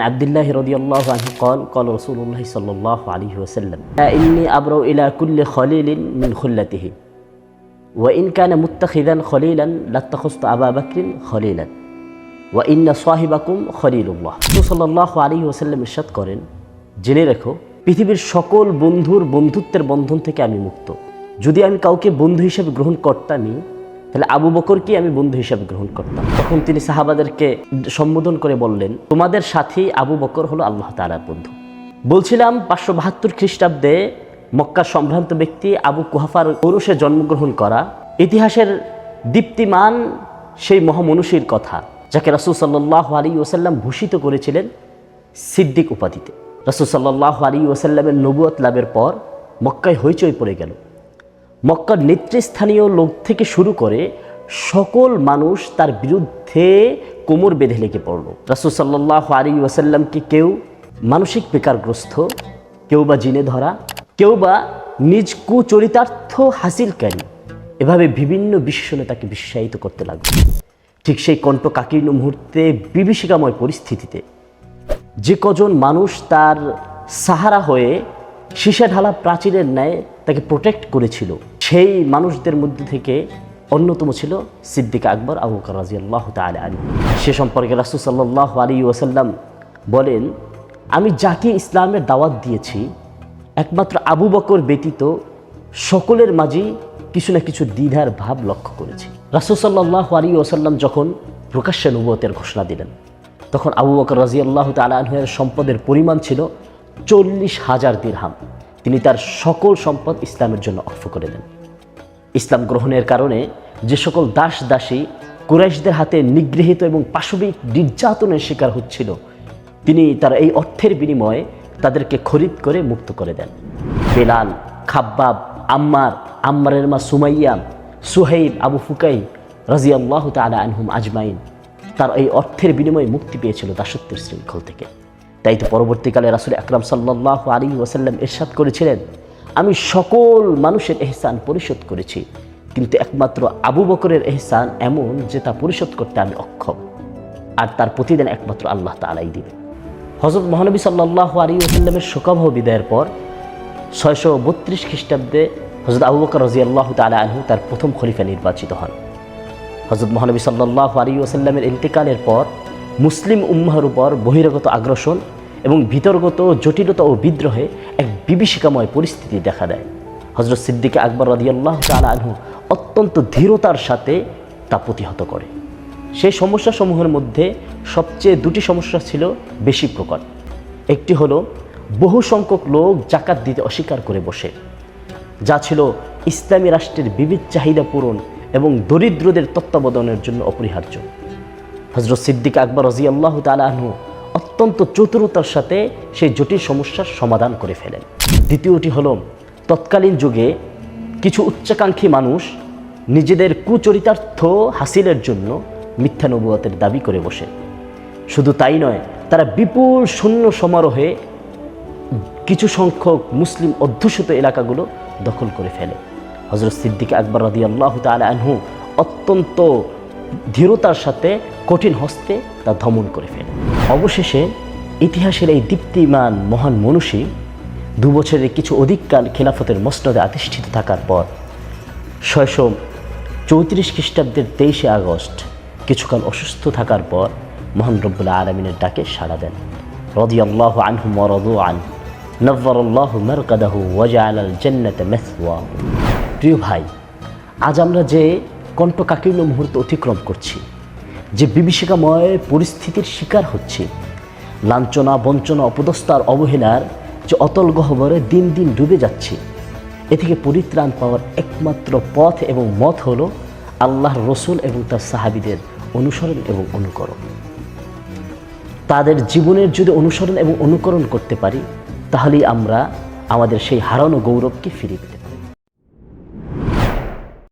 عبد الله رضي الله عنه قال قال رسول الله صلى الله عليه وسلم إني أبرأ إلى كل خليل من خلته وإن كان متخذا خليلا لاتخذت أبا بكر خليلا وإن صاحبكم خليل الله রাসূল সাল্লাল্লাহু আলাইহি ওয়াসাল্লাম ইরশাদ করেন জেনে রেখো পৃথিবীর সকল বন্ধুর বন্ধুত্বের বন্ধন থেকে আমি মুক্ত যদি আমি কাউকে বন্ধু হিসেবে গ্রহণ করতামই তাহলে আবু বকরকে আমি বন্ধু হিসাবে গ্রহণ করতাম? তখন তিনি সাহাবাদেরকে সম্বোধন করে বললেন, তোমাদের সাথী আবু বকর হলো আল্লাহ তাআলার বন্ধু। বলছিলাম, পাঁচশো বাহাত্তর খ্রিস্টাব্দে মক্কার সম্ভ্রান্ত ব্যক্তি আবু কুহাফার পুরুষে জন্মগ্রহণ করা ইতিহাসের দীপ্তিমান সেই মহামনুষীর কথা, যাকে রাসূল সাল্লাহ আলী ওসাল্লাম ভূষিত করেছিলেন সিদ্দিক উপাধিতে। রাসূল সাল্লাহ আলী ওসাল্লামের নবুয়ত লাভের পর মক্কায় হইচই পড়ে গেল। মক্কার নেতৃস্থানীয় লোক থেকে শুরু করে সকল মানুষ তার বিরুদ্ধে কোমর বেঁধে লেগে পড়ল। রাসুল সাল্লাহ আলী ওয়াসাল্লামকে কেউ মানসিক বেকারগ্রস্ত, কেউ বা জিনে ধরা, কেউ বা নিজ কুচরিতার্থ হাসিলকারী, এভাবে বিভিন্ন বিশেষণে তাকে বিশ্বায়িত করতে লাগল। ঠিক সেই কণ্ঠ কাকীর্ণ মুহূর্তে বিভীষিকাময় পরিস্থিতিতে যে কজন মানুষ তার সাহারা হয়ে সীসা ঢালা প্রাচীরের ন্যায় তাকে প্রোটেক্ট করেছিল সেই মানুষদের মধ্যে থেকে অন্যতম ছিল সিদ্দিক আকবর আবু বকর রাজিয়াল্লাহ তাআলা আলী সে সম্পর্কে রাসূল সাল্লাল্লাহু আলাইহি ওয়াসাল্লাম বলেন, আমি যাকে ইসলামের দাওয়াত দিয়েছি, একমাত্র আবু বকর ব্যতীত সকলের মাঝেই কিছু না কিছু দ্বিধার ভাব লক্ষ্য করেছি। রাসূল সাল্লাল্লাহু আলাইহি ওয়াসাল্লাম যখন প্রকাশ্যে নবুয়তের ঘোষণা দিলেন, তখন আবু বকর রাজি আল্লাহ তালাহের সম্পদের পরিমাণ ছিল চল্লিশ হাজার দিরহাম। তিনি তার সকল সম্পদ ইসলামের জন্য অক্ষ করে দেন। ইসলাম গ্রহণের কারণে যে সকল দাস দাসী কুরাইশদের হাতে নিগৃহীত এবং পাশবিক নির্যাতনের শিকার হচ্ছিল, তিনি তার এই অর্থের বিনিময়ে তাদেরকে খরিদ করে মুক্ত করে দেন। বেলাল, খাব্বাব, আম্মার আম্মারের মা সুমাইয়া, সুহাইব, আবু ফুকাই রাজিয়াল্লাহ তালা আনহুম আজমাইন তার এই অর্থের বিনিময়ে মুক্তি পেয়েছিল দাসত্বের শৃঙ্খল থেকে। তাই তো পরবর্তীকালে রাসুল আকরাম সাল্লাহ আলী ওয়াসাল্লাম এরশাদ করেছিলেন আমি সকল মানুষের এহসান পরিশোধ করেছি, কিন্তু একমাত্র আবু বকরের এহসান এমন যে তা পরিশোধ করতে আমি অক্ষম। আর তার প্রতিদিন একমাত্র আল্লাহ তালাই দিবে হজরত মহানবী সাল্লাহ আলী ওসাল্লামের শোকাবহ বিদায়ের পর ছয়শো বত্রিশ খ্রিস্টাব্দে হজরত আবু বকর রাজি আল্লাহ তালা আনহু তার প্রথম খলিফা নির্বাচিত হন। হজরত মহানবী সাল্লাহ আলী ওসাল্লামের ইন্তেকালের পর মুসলিম উম্মাহর উপর বহিরাগত আগ্রাসন এবং ভিতরগত জটিলতা ও বিদ্রোহে এক বিভীষিকাময় পরিস্থিতি দেখা দেয়। হজরত সিদ্দিকে আকবর রাদিয়াল্লাহ তালা আনহু অত্যন্ত ধীরতার সাথে তা প্রতিহত করে। সেই সমস্যাসমূহের মধ্যে সবচেয়ে দুটি সমস্যা ছিল বেশি প্রকট। একটি হলো, বহু সংখ্যক লোক জাকাত দিতে অস্বীকার করে বসে, যা ছিল ইসলামী রাষ্ট্রের বিবিধ চাহিদা পূরণ এবং দরিদ্রদের তত্ত্বাবধানের জন্য অপরিহার্য। হজরত সিদ্দিক আকবর রাজি আল্লাহ তালাহু অত্যন্ত চতুরতার সাথে সেই জটিল সমস্যার সমাধান করে ফেলেন। দ্বিতীয়টি হল, তৎকালীন যুগে কিছু উচ্চাকাঙ্ক্ষী মানুষ নিজেদের কুচরিতার্থ হাসিলের জন্য মিথ্যা নবুয়তের দাবি করে বসে। শুধু তাই নয়, তারা বিপুল শূন্য সমারোহে কিছু সংখ্যক মুসলিম অধ্যুষিত এলাকাগুলো দখল করে ফেলে। হজরত সিদ্দিক আকবর রাদি আল্লাহ আনহু অত্যন্ত ধীরতার সাথে কঠিন হস্তে তা দমন করে ফেলে। অবশেষে ইতিহাসের এই দীপ্তিমান মহান মনুষী দু বছরের কিছু অধিককাল খেলাফতের মসনদে আধিষ্ঠিত থাকার পর ছয়শো চৌত্রিশ খ্রিস্টাব্দের তেইশে আগস্ট কিছুকাল অসুস্থ থাকার পর মহান রব্বুল্লাহ আলমিনের ডাকে সাড়া দেন। রদি আল্লাহ আনহু মরদু আন। নব্বরল্লাহ মরকাদাহু ওয়াজা আল জন্নত মেসওয়া। প্রিয় ভাই, আজ আমরা যে কণ্ঠ কাকীর্ণ মুহূর্ত অতিক্রম করছি, যে বিভীষিকাময় পরিস্থিতির শিকার হচ্ছে, লাঞ্ছনা, বঞ্চনা, অপদস্তার, অবহেলার যে অতল গহ্বরে দিন দিন ডুবে যাচ্ছে। এ থেকে পরিত্রাণ পাওয়ার একমাত্র পথ এবং মত হল আল্লাহর রসুল এবং তার সাহাবিদের অনুসরণ এবং অনুকরণ। তাদের জীবনের যদি অনুসরণ এবং অনুকরণ করতে পারি, তাহলেই আমরা আমাদের সেই হারানো গৌরবকে ফিরিয়ে পেতে